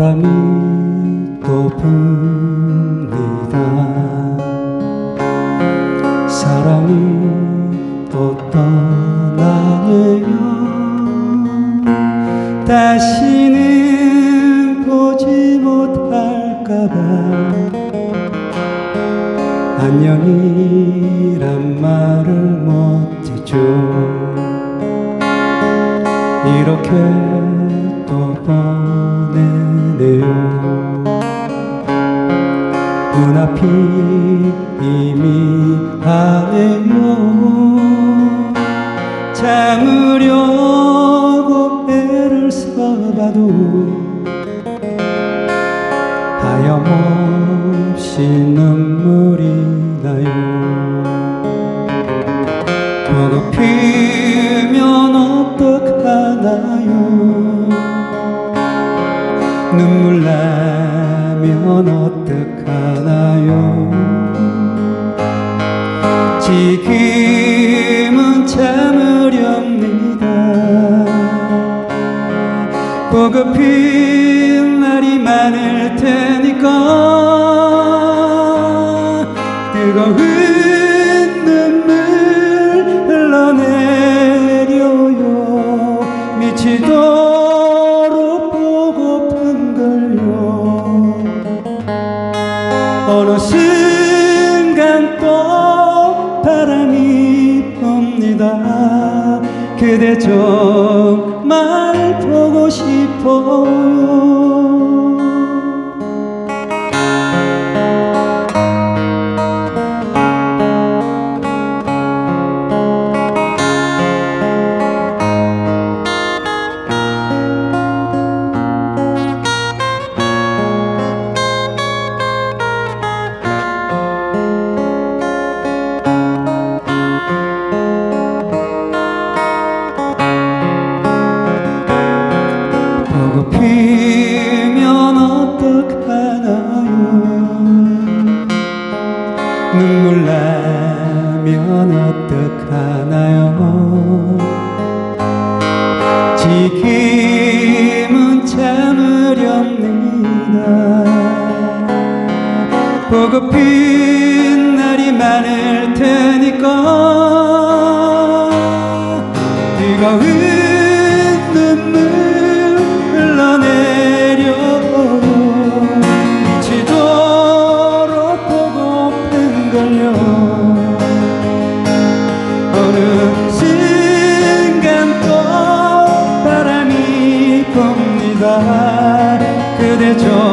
바람이 또붑 사랑이 또 떠나네요 다시는 보지 못할까봐. 안녕이란 말을 못해줘 이렇게 또 보내네요. 눈앞이 봐도 하염없이 눈물이 나요. 보고피면 어떡하나요? 눈물 나면 어떡하나요? 지금 보고핀 날이 많을 테니까. 뜨거운 눈물 흘러내려요. 미치도록 보고픈걸요. 어느 순간 또 바람이 붑니다. 그대 정말 보고 싶 어요 눈물 나면 어떡하나요? 지금은 참으렵니다 보고 핀 날이 많을 테니까 뜨거운 저